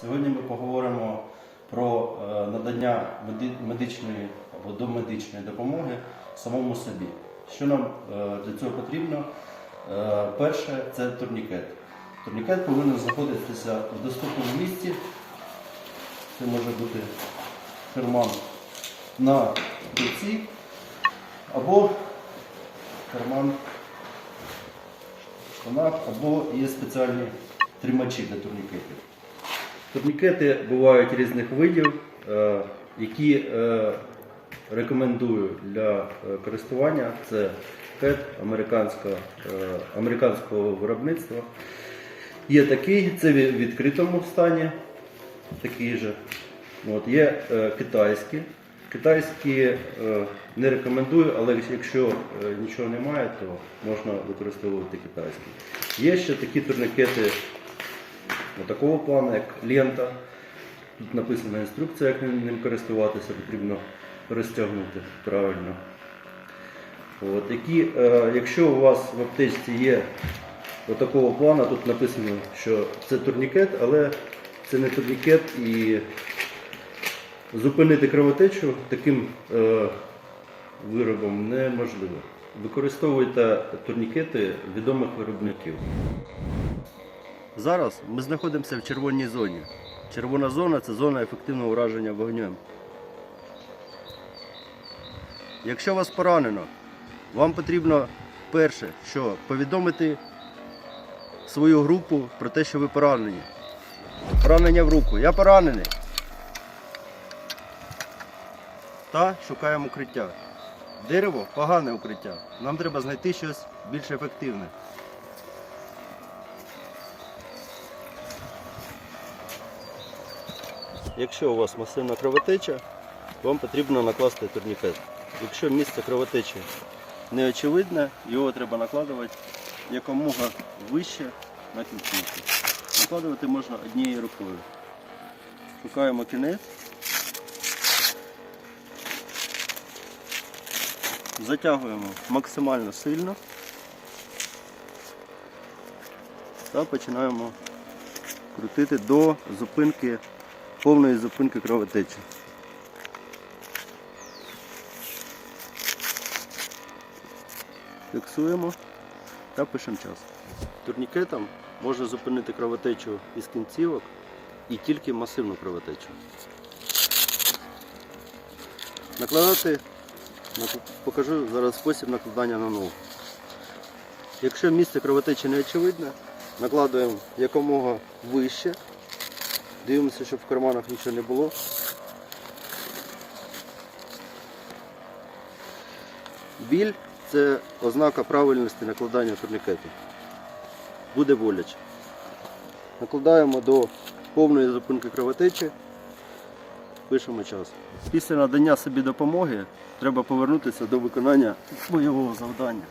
Сьогодні ми поговоримо про е, надання медичної або домедичної допомоги самому собі. Що нам е, для цього потрібно? Е, Перше це турнікет. Турнікет повинен знаходитися в доступному місці. Це може бути карман на руці або карман в штанах, або є спеціальні тримачі для турнікетів. Турнікети бувають різних видів, е, які е, рекомендую для е, користування. Це КЕТ американського виробництва. Є такий, це в відкритому стані, такий же. От, є китайські. Китайські не рекомендую, але якщо нічого немає, то можна використовувати китайські. Є ще такі турнікети такого плану, як лента. Тут написана інструкція, як ним користуватися, потрібно розтягнути правильно. От, які, е, якщо у вас в аптечці є такого плану, тут написано, що це турнікет, але це не турнікет і зупинити кровотечу таким е, виробом неможливо. Використовуйте турнікети відомих виробників. Зараз ми знаходимося в червоній зоні. Червона зона це зона ефективного ураження вогнем. Якщо вас поранено, вам потрібно перше, що повідомити свою групу про те, що ви поранені. Поранення в руку. Я поранений. Та шукаємо укриття. Дерево погане укриття. Нам треба знайти щось більш ефективне. Якщо у вас масивна кровотеча, вам потрібно накласти турнікет. Якщо місце кровотечі не очевидне, його треба накладувати якомога вище на кінцівку. Накладувати можна однією рукою. Шукаємо кінець. Затягуємо максимально сильно та починаємо крутити до зупинки, повної зупинки кровотечі. Фіксуємо та пишемо час. Турнікетом можна зупинити кровотечу із кінцівок і тільки масивну кровотечу. Накладати, покажу зараз спосіб накладання на ногу. Якщо місце кровотечі не очевидне, накладуємо якомога вище. Дивимося, щоб в карманах нічого не було. Біль це ознака правильності накладання турнікету. Буде боляче. Накладаємо до повної зупинки кровотечі, пишемо час. Після надання собі допомоги треба повернутися до виконання бойового завдання.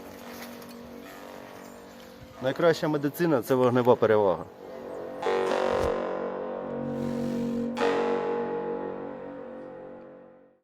Найкраща медицина це вогнева перевага.